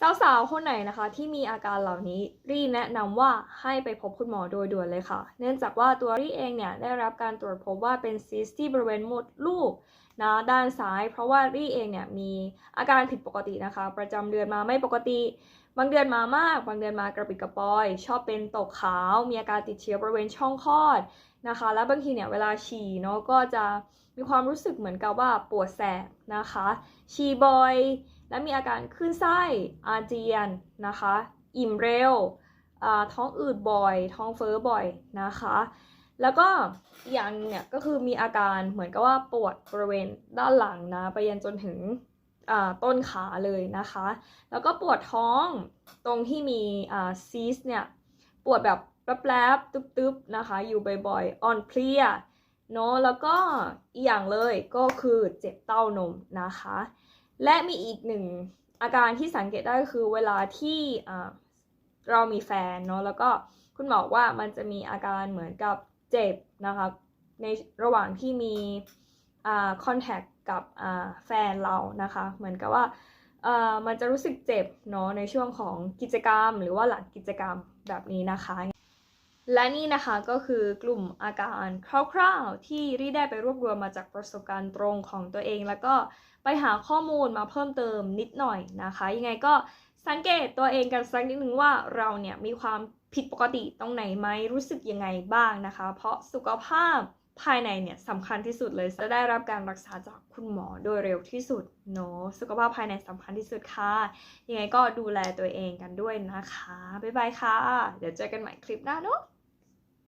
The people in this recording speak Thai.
สาวๆ คนไหนนะคะที่มีอาการเหล่านี้รีแนะนำว่าให้ไปพบคุณหมอโดยด่วนเลยค่ะ เนื่องจากว่าตัวรีเองเนี่ยได้รับการตรวจพบว่าเป็นซีสที่บริเวณมดลูก นะด้านซ้าย เพราะว่ารีเองเนี่ยมีอาการผิดปกตินะคะ ประจำเดือนมาไม่ปกติ บางเดือนมามาก บางเดือนมากระปิดกระปอย ชอบเป็นตกขาว มีอาการติดเชื้อบริเวณช่องคลอดนะคะ และบางทีเนี่ยเวลาฉี่เนาะก็จะมีความรู้สึกเหมือนกับว่าปวดแสบนะคะ ฉี่บ่อย และมีอาการคลื่นไส้อาเจียนนะคะ อิ่มเร็วท้องอืดบ่อย ท้องเฟ้อบ่อยนะคะ แล้วก็อีกอย่างเนี่ยก็คือมีอาการเหมือนกับว่าปวดบริเวณด้านหลังนะไปยันจนถึงอ่าต้นขาเลยนะคะ แล้วก็ปวดท้องตรงที่มีอ่าซีสเนี่ยปวดแบบแป๊บๆตึ๊บๆนะคะ อยู่บ่อยๆอ่อนเพลียเนาะแล้วก็อีกอย่างเลยก็คือเจ็บเต้านมนะคะ และมีอีกหนึ่งอาการที่สังเกตได้ก็คือเวลาที่อ่าเรามีแฟนเนาะแล้วก็คุณหมอว่ามันจะมีอาการเหมือนกับ เจ็บนะคะในระหว่างที่มีอ่าคอนแทคกับอ่าแฟนเรานะคะ เหมือนกับว่าอ่อมันจะรู้สึกเจ็บเนาะในช่วงของกิจกรรม หรือว่าหลังกิจกรรมแบบนี้นะคะ และนี่นะคะก็คือกลุ่มอาการคร่าวๆ ที่รีได้ไปรวบรวมมาจากประสบการณ์ตรงของตัวเอง แล้วก็ไปหาข้อมูลมาเพิ่มเติมนิดหน่อยนะคะ ยังไงก็สังเกตตัวเองกันสักนิดนึงว่าเราเนี่ยมีความผิดปกติตรงไหนไหมรู้สึกยังไงบ้างนะคะ เพราะสุขภาพภายในเนี่ยสำคัญที่สุดเลยจะได้รับการรักษาจากคุณหมอโดยเร็วที่สุดเนาะสุขภาพภายในสำคัญที่สุดค่ะ ยังไงก็ดูแลตัวเองกันด้วยนะคะ บ๊ายบายค่ะ เดี๋ยวเจอกันใหม่คลิปหน้าเนาะ